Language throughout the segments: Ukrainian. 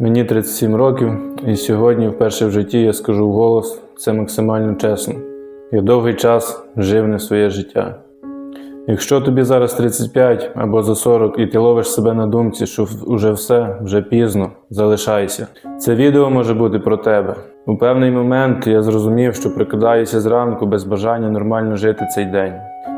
Мені 37 років, і сьогодні, вперше в житті, я скажу вголос це максимально чесно. Я довгий час жив не своє життя. Якщо тобі зараз 35 або за 40 і ти ловиш себе на думці, що в- уже все, вже пізно, залишайся. Це відео може бути про тебе. У певний момент я зрозумів, що прикидаюся зранку без бажання нормально жити цей день.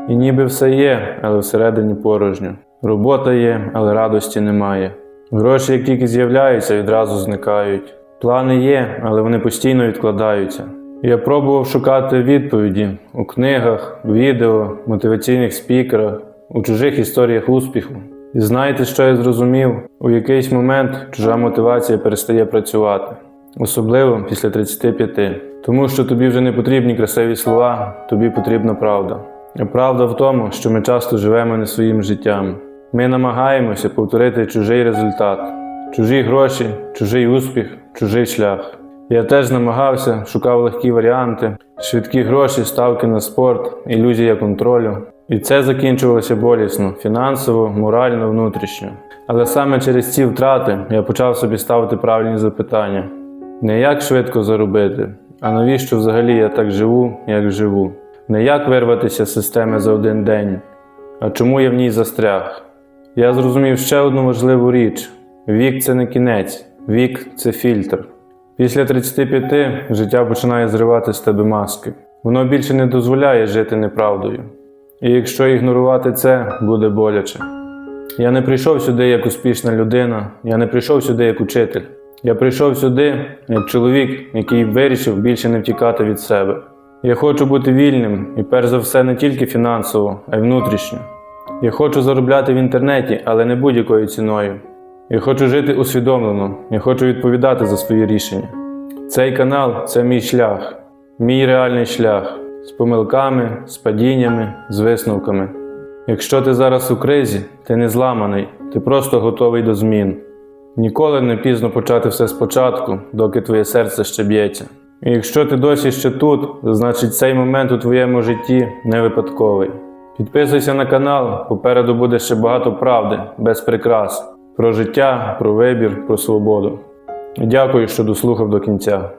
І ніби все є, але всередині порожньо. Робота є, але радості немає. Гроші, як тільки з'являються, відразу зникають. Плани є, але вони постійно відкладаються. Я пробував шукати відповіді у книгах, відео, мотиваційних спікерах, у чужих історіях успіху. І знаєте, що я зрозумів? У якийсь момент чужа мотивація перестає працювати, особливо після 35. Тому що тобі вже не потрібні красиві слова, тобі потрібна правда. А правда в тому, що ми часто живемо не своїм життям. Ми намагаємося повторити чужий результат, чужі гроші, чужий успіх, чужий шлях. Я теж намагався, шукав легкі варіанти, швидкі гроші, ставки на спорт, ілюзія контролю. І це закінчувалося болісно фінансово, морально, внутрішньо. Але саме через ці втрати я почав собі ставити правильні запитання: не як швидко заробити, а навіщо взагалі я так живу, як живу, не як вирватися з системи за один день, а чому я в ній застряг. Я зрозумів ще одну важливу річ: вік це не кінець, вік це фільтр. Після 35 життя починає зривати з тебе маски. Воно більше не дозволяє жити неправдою. І якщо ігнорувати це, буде боляче. Я не прийшов сюди як успішна людина, я не прийшов сюди як учитель. Я прийшов сюди як чоловік, який вирішив більше не втікати від себе. Я хочу бути вільним і перш за все не тільки фінансово, а й внутрішньо. Я хочу заробляти в інтернеті, але не будь-якою ціною. Я хочу жити усвідомлено, я хочу відповідати за свої рішення. Цей канал це мій шлях, мій реальний шлях з помилками, з падіннями, з висновками. Якщо ти зараз у кризі, ти не зламаний, ти просто готовий до змін. Ніколи не пізно почати все спочатку, доки твоє серце ще б'ється. І якщо ти досі ще тут, значить цей момент у твоєму житті не випадковий. Підписуйся на канал, попереду буде ще багато правди, без прикрас, про життя, про вибір, про свободу. Дякую, що дослухав до кінця.